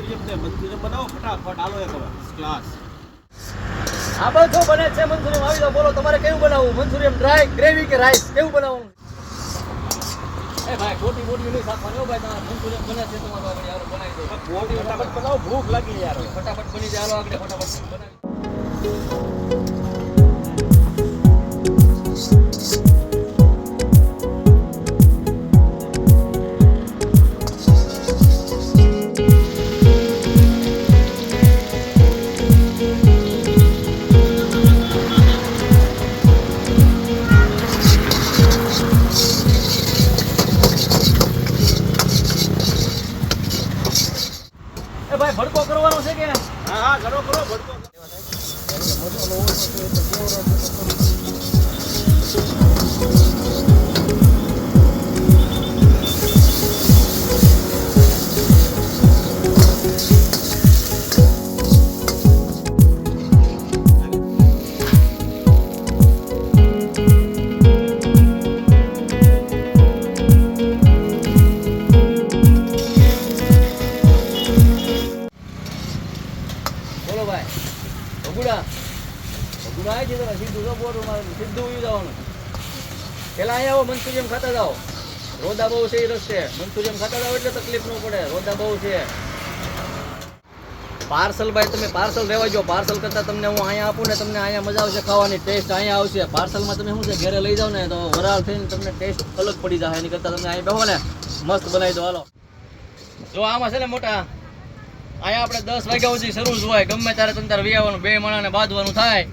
ને બનાવો ફટાફટ આલો એક ક્લાસ આ બધું બને છે મંચુરિયન આવી બોલો તમારે કેવું બનાવવું મંચુરિયન ડ્રાય ગ્રેવી કે રાઈસ કેવું બનાવવું એ ભાઈ ખોટી મોટી નહીં સાફવાની ભાઈ તમારે મંચુરિયન બને છે તમારે આગળ યાર બનાવી દો ફટાફટ. બનાવો ભૂખ લાગી યાર ફટાફટ બની જાય આગળ ફટાફટ બનાવી ભાઈ ભડકો કરવાનો છે કે? હા હા કરો કરો ભડકો બોલો ભાઈ. ભગુડા. ભગુડા આવે છે તમે સીધું તો મારું સીધું ઉયું જવાનું. પેલા અહીંયા આવો મંચુરિયન ખાતા જાઓ. રોદા બહુ છે એ રસ્તે. મંચુરિયમ ખાતા જાઓ એટલે તકલીફ ન પડે. રોદા બહુ છે. પાર્સલ ભાઈ, તમે પાર્સલ લેવા જો પાર્સલ કરતાં તમને હું અહીંયા આપું ને તમને અહીંયા મજા આવશે ખાવાની. ટેસ્ટ અહીંયા આવશે. પાર્સલમાં તમે શું છે, ઘરે લઈ જાઓ ને તો વરાળ થઈને તમને ટેસ્ટ અલગ પડી જાય એની કરતાં તમે અહીંયા બેહો ને, મસ્ત બનાવી દો. હાલો. જો આમાં છે ને મોટા અહીંયા આપણે દસ વાગ્યા સુધી શરૂ જ હોય. ગમે ત્યારે તમ તારે વિયાવાનું બે માણાને બાંધવાનું થાય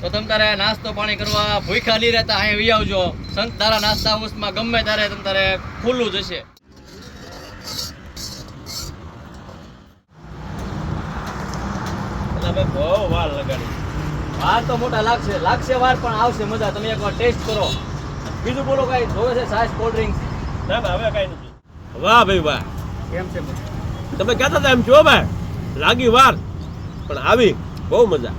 તો તમ તારે નાસ્તો પાણી કરવા ભૂખ્યા નહીં રહેતા અહીંયા વી આવજો સંત તારા નાસ્તા હાઉસમાં ગમે ત્યારે તમ તારે ખુલ્લું જ હશે. બહુ વાર લગાડી. વાર તો મોટા લાગશે લાગશે વાર પણ આવશે મજા. તમે એકવાર ટેસ્ટ કરો. બીજું બોલો કાંઈ જોવે છે સાસ કોલ્ડ ડ્રિંક્સ ના હવે કઈ નથી. વાહ ભાઈ વાહ. કેમ છે તમે કહેતા હતા એમ જો ભાઈ લાગી વાર. પણ આવી બહુ મજા.